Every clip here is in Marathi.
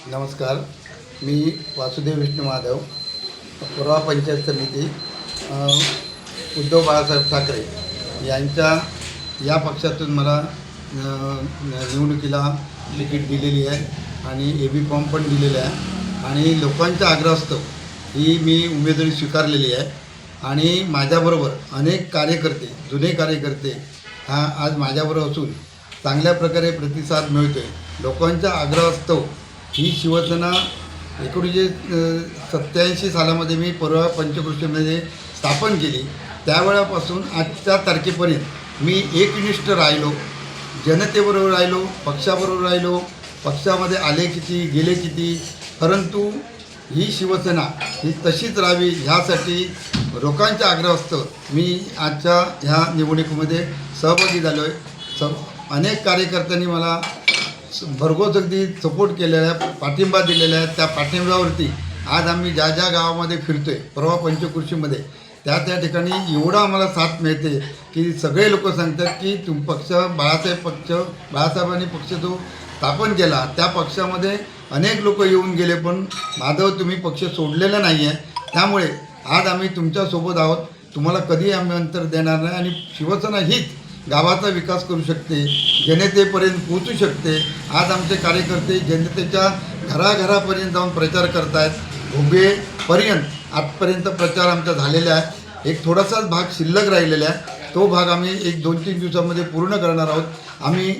नमस्कार मी वासुदेव विष्णू महादेव पुरावा पंचायत समिती उद्धव बाळासाहेब ठाकरे यांच्या या पक्षातून मला निवडणुकीला तिकीट दिलेली आहे आणि ए बी फॉर्म पण दिलेला आहे आणि लोकांच्या आग्रहास्तव ही मी उमेदवारी स्वीकारलेली आहे आणि माझ्याबरोबर अनेक कार्यकर्ते जुने कार्यकर्ते हा आज माझ्याबरोबर असून चांगल्या प्रकारे प्रतिसाद मिळतो आहे लोकांच्या आग्रहास्तव ही शिवसेना एकोणीसशे सत्याऐंशी सालामध्ये मी परवा पंचकृष्टीमध्ये स्थापन केली. त्यावेळापासून आजच्या तारखेपर्यंत मी एकनिष्ठ राहिलो. जनतेबरोबर राहिलो पक्षाबरोबर राहिलो पक्षामध्ये आले किती गेले किती परंतु ही शिवसेना ही तशीच राहावी ह्यासाठी लोकांच्या आग्रहास्तव मी आजच्या ह्या निवडणुकीमध्ये सहभागी झालो आहे स अनेक कार्यकर्त्यांनी मला भरघोस अगदी सपोर्ट केलेला आहे पाठिंबा दिलेला आहे त्या पाठिंब्यावरती आज आम्ही ज्या ज्या गावामध्ये फिरतोय परवा पंचकृषीमध्ये त्या त्या ठिकाणी एवढा आम्हाला साथ मिळते की सगळे लोक सांगतात की तुम पक्ष बाळासाहेब पक्ष बाळासाहेबांनी पक्ष जो स्थापन केला त्या पक्षामध्ये अनेक लोक येऊन गेले पण माधव तुम्ही पक्ष सोडलेला नाही आहे त्यामुळे आज आम्ही तुमच्यासोबत आहोत. तुम्हाला कधी आम्ही अंतर देणार नाही आणि शिवसेना हीच गावाचा विकास करू शकते जनतेपर्यंत पोचू शकते. आज आमचे कार्यकर्ते जनतेच्या घराघरापर्यंत जाऊन प्रचार करत आहेत घोगेपर्यंत आजपर्यंत प्रचार आमचा झालेला आहे एक थोडासाच भाग शिल्लक राहिलेला आहे. तो भाग आम्ही एक दोन तीन दिवसामध्ये पूर्ण करणार आहोत. आम्ही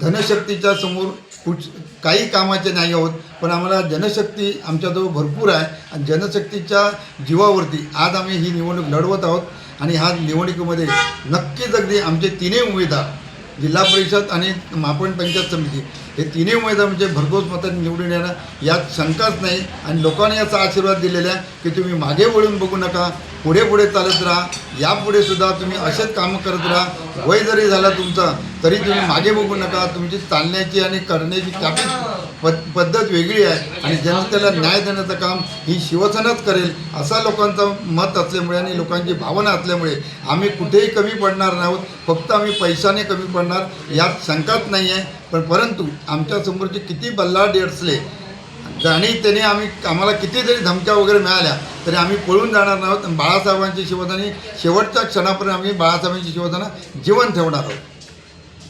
धनशक्तीच्या समोर कुठ काही कामाचे नाही आहोत पण आम्हाला जनशक्ती आमच्याजवळ भरपूर आहे आणि जनशक्तीच्या जीवावरती आज आम्ही ही निवडणूक लढवत आहोत. आणि ह्या निवडणुकीमध्ये नक्कीच अगदी आमचे तिन्ही उमेदवार जिल्हा परिषद आणि मापन पंचायत समिती हे तिन्ही उमेदवार म्हणजे भरघोस मतांनी निवडून येणार. यात शंकाच नाही आणि लोकांनी याचा आशीर्वाद दिलेला आहे की तुम्ही मागे वळून बघू नका पुढे पुढे चालत राहा. यापुढे सुद्धा तुम्ही असेच कामं करत राहा. वय जरी झाला तुमचा तरी तुम्ही मागे बघू नका. तुमची चालण्याची आणि करण्याची त्याची पद पद्धत वेगळी आहे आणि जनतेला न्याय देण्याचं काम ही शिवसेनाच करेल असा लोकांचं मत असल्यामुळे आणि लोकांची भावना असल्यामुळे आम्ही कुठेही कमी पडणार नाहोत. फक्त आम्ही पैशाने कमी पडणार. यात शंकाच नाही आहे पण परंतु आमच्यासमोरचे किती बल्लाढे असले आणि त्याने आम्ही आम्हाला किती जरी धमक्या वगैरे मिळाल्या तरी आम्ही पळून जाणार नाहोत बाळासाहेबांची शिवसेना शेवटच्या क्षणापर्यंत आम्ही बाळासाहेबांची शिवसेना जीवन ठेवणार आहोत.